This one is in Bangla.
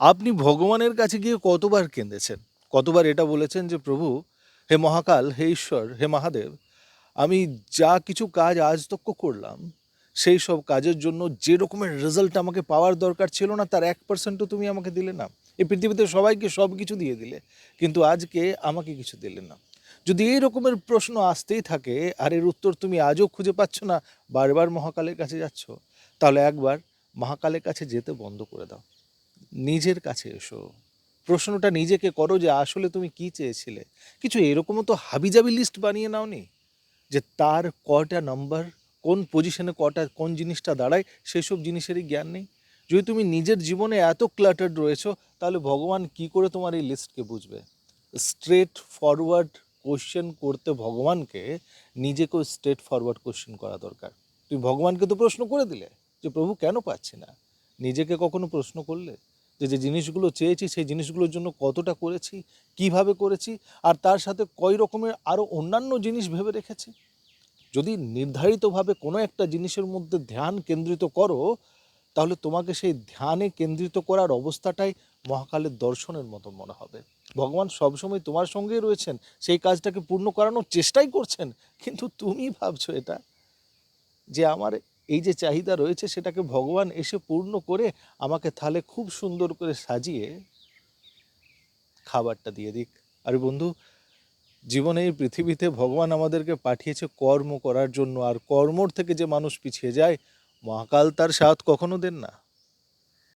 আপনি ভগবানের কাছে গিয়ে কতবার কেঁদেছেন? কতবার এটা বলেছেন যে, প্রভু, হে মহাকাল, হে ঈশ্বর, হে মহাদেব, আমি যা কিছু কাজ আজ তক করলাম, সেই সব কাজের জন্য যে রকমের রেজাল্ট আমাকে পাওয়ার দরকার ছিল না, তার এক পার্সেন্টও তুমি আমাকে দিলে না। এই পৃথিবীতে সবাইকে সব কিছু দিয়ে দিলে, কিন্তু আজকে আমাকে কিছু দিলে না। যদি এই রকমের প্রশ্ন আসতেই থাকে, আর এর উত্তর তুমি আজও খুঁজে পাচ্ছ না, বারবার মহাকালের কাছে যাচ্ছ, তাহলে একবার মহাকালের কাছে যেতে বন্ধ করে দাও। নিজের কাছে এসো। প্রশ্নটা নিজেকে করো যে, আসলে তুমি কি চেয়েছিলে? কিছু এরকমও তো হাবিজাবি লিস্ট বানিয়ে নাওনি যে, তার কটা নাম্বার কোন পজিশনে কটা কোন জিনিসটা দাঁড়ায় সেই সব জিনিসেরই জ্ঞান নেই। যদি তুমি নিজের জীবনে এত ক্লাটার্ড রয়েছো, তাহলে ভগবান কি করে তোমার এই লিস্টকে বুঝবে? স্ট্রেট ফরওয়ার্ড কোশ্চেন করতে ভগবানকে নিজেকেও স্ট্রেট ফরওয়ার্ড কোশ্চেন করা দরকার। তুমি ভগবানকে তো প্রশ্ন করে দিলে যে, প্রভু, কেন পাচ্ছি না? নিজেকে কখনো প্রশ্ন করলে? যে যে জিনিসগুলো চেয়েছি, সেই জিনিসগুলোর জন্য কতটা করেছি, কীভাবে করেছি, আর তার সাথে কয় রকমের আরও অন্যান্য জিনিস ভেবে রেখেছি? যদি নির্ধারিতভাবে কোনো একটা জিনিসের মধ্যে ধ্যান কেন্দ্রিত করো, তাহলে তোমাকে সেই ধ্যানে কেন্দ্রিত করার অবস্থাটাই মহাকালের দর্শনের মতো মনে হবে। ভগবান সবসময় তোমার সঙ্গেই রয়েছেন, সেই কাজটাকে পূর্ণ করানোর চেষ্টাই করছেন, কিন্তু তুমি ভাবছ এটা? যে, আমার এই যে চাহিদা রয়েছে সেটাকে ভগবান এসে পূর্ণ করে আমাকে থালে খুব সুন্দর করে সাজিয়ে খাবারটা দিয়ে দিক। আর বন্ধু, জীবনে এই পৃথিবীতে ভগবান আমাদেরকে পাঠিয়েছে কর্ম করার জন্য, আর কর্মর থেকে যে মানুষ পিছিয়ে যায়, মহাকাল তার সাথ কখনো দেন না।